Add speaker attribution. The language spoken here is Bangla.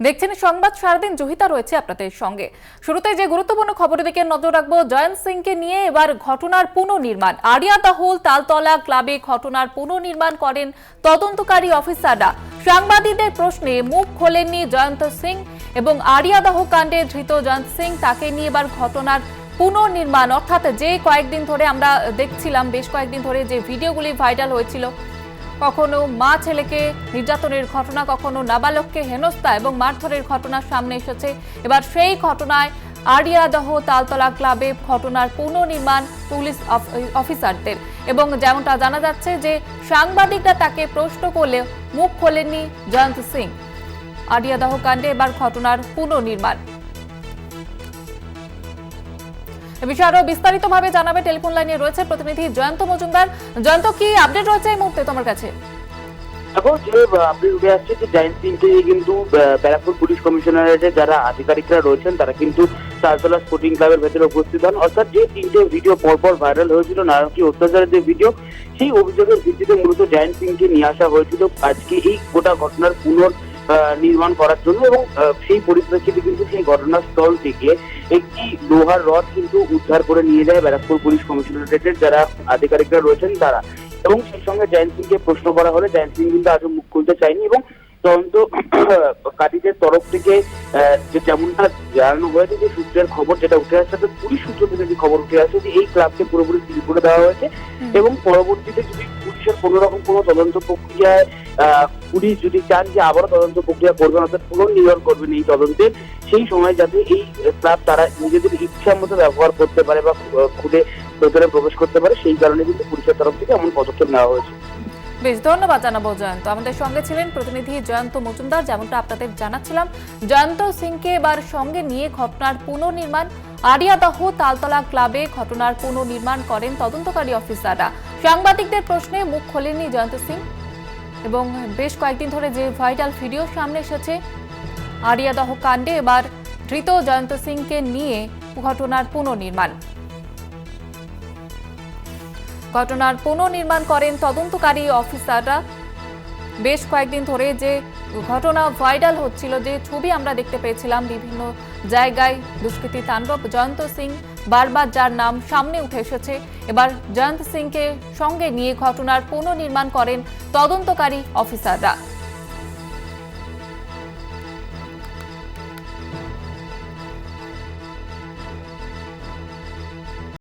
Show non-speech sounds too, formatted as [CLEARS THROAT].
Speaker 1: দেখছেন সংবাদ, সারাদিন জহিতা রয়েছে আপনাদের সঙ্গে। শুরুতে যে গুরুত্বপূর্ণ খবরের দিকে নজর রাখব, জয়ন্ত সিংকে নিয়ে এবার ঘটনার পুনর্নির্মাণ। আরিয়া দাহল তালতলা ক্লাবে ঘটনার পুনর্নির্মাণ করেন তদন্তকারী অফিসাররা। সাংবাদিকদের প্রশ্নে মুখ খোলেননি জয়ন্ত সিং এবং আরিয়াদাহ কাণ্ডে ধৃত জয়ন্ত সিং। তাকে নিয়ে এবার ঘটনার পুনর্নির্মাণ, অর্থাৎ যে কয়েকদিন ধরে আমরা দেখছিলাম, বেশ কয়েকদিন ধরে যে ভিডিওগুলি ভাইরাল হয়েছিল কখনো মা ছেলেকে নির্যাতনের ঘটনা, কখনো নাবালককে হেনস্থা এবং মারধরের ঘটনা সামনে এসেছে। এবার সেই ঘটনায় আরিয়াদহ তালতলা ক্লাবে ঘটনার পুনর্নির্মাণ পুলিশ অফ- অফিসারদের। এবং যেমনটা জানা যাচ্ছে যে সাংবাদিকরা তাকে প্রশ্ন করলে মুখ খোলেননি জয়ন্ত সিং। আরিয়াদহ কাণ্ডে এবার ঘটনার পুনর্নির্মাণ। বিষয়ে আরও বিস্তারিতভাবে জানাবে টেলিফোন লাইনে রয়েছে প্রতিনিধি জয়ন্ত মজুমদার। জয়ন্ত, কি আপডেট রয়েছে এই মুহূর্তে তোমার কাছে?
Speaker 2: এখন যে আপডেট উঠে আসছে যে সিংকে কিন্তু ব্যারাকপুর পুলিশ যারা আধিকারিকরা রয়েছেন, তারা কিন্তু তালতলা স্পোর্টিং ক্লাবের ভেতরে উপস্থিত হন। অর্থাৎ যে তিনটে ভিডিও পরপর ভাইরাল হয়েছিল নারকী অত্যাচারের যে ভিডিও সেই অভিযোগের ভিত্তিতে মূলত জায়েন্ট সিংকে নিয়ে আসা হয়েছিল। আজকে এই গোটা ঘটনার পুনর নির্মাণ করার জন্য এবং সেই পরিপ্রেক্ষিতে কিন্তু সেই ঘটনাস্থল থেকে একটি লোহার রড কিন্তু উদ্ধার করে নিয়ে যায় ব্যারাকপুর পুলিশ কমিশনারেটের যারা আধিকারিকরা রয়েছেন তারা। এবং সেই সঙ্গে জয়ন্ত সিংকে প্রশ্ন করা হলে জয়ন্ত সিং কিন্তু আজও মুখ খুলতে চায়নি এবং তদন্ত [CLEARS THROAT] কাজীদের তরফ থেকে আহ, যে যেমনটা জানানো হয়েছে যে সূত্রের খবর যেটা উঠে আসছে তো পুলিশ সূত্র থেকে যে খবর উঠে আসছে যে এই ক্লাবকে পুরোপুরি সিল করে দেওয়া হয়েছে। এবং পরবর্তীতে যদি পুলিশের কোনো রকম কোনো তদন্ত প্রক্রিয়ায় পুলিশ যদি চান যে আবারও তদন্ত প্রক্রিয়া করবেন অর্থাৎ পুনর্নির্ভর করবেন এই তদন্তের সেই সময় যাতে এই ক্লাব তারা নিজেদের ইচ্ছা মতো ব্যবহার করতে পারে বা খুলে ভেতরে প্রবেশ করতে পারে, সেই কারণে কিন্তু পুলিশের তরফ থেকে এমন পদক্ষেপ নেওয়া হয়েছে।
Speaker 1: বেশ, ধন্যবাদ জানাব জয়ন্ত। আমাদের সঙ্গে ছিলেন প্রতিনিধি জয়ন্ত মজুমদার, যেমনটা আপনাদের জানাচ্ছিলাম। জয়ন্ত সিংকে এবার সঙ্গে নিয়ে ঘটনার পুনর্নির্মাণ, আরিয়াদহ তালতলা ক্লাবে ঘটনার পুনর্নির্মাণ করেন তদন্তকারী অফিসাররা। সাংবাদিকদের প্রশ্নে মুখ খোলেননি জয়ন্ত সিং এবং বেশ কয়েকদিন ধরে যে ভাইরাল ভিডিও সামনে এসেছে, আরিয়াদহ কাণ্ডে এবার ধৃত জয়ন্ত সিংকে নিয়ে ঘটনার পুনর্নির্মাণ। ঘটনার পুনর্নির্মাণ করেন তদন্তকারী অফিসাররা। বেশ কয়েকদিন ধরে যে ঘটনা ভাইরাল হচ্ছিল, যে ছবি আমরা দেখতে পেয়েছিলাম বিভিন্ন জায়গায়, দুষ্কৃতী তাণ্ডব, জয়ন্ত সিং বারবার যার নাম সামনে উঠে এসেছে। এবার জয়ন্ত সিংকে সঙ্গে নিয়ে ঘটনার পুনর্নির্মাণ করেন তদন্তকারী অফিসাররা।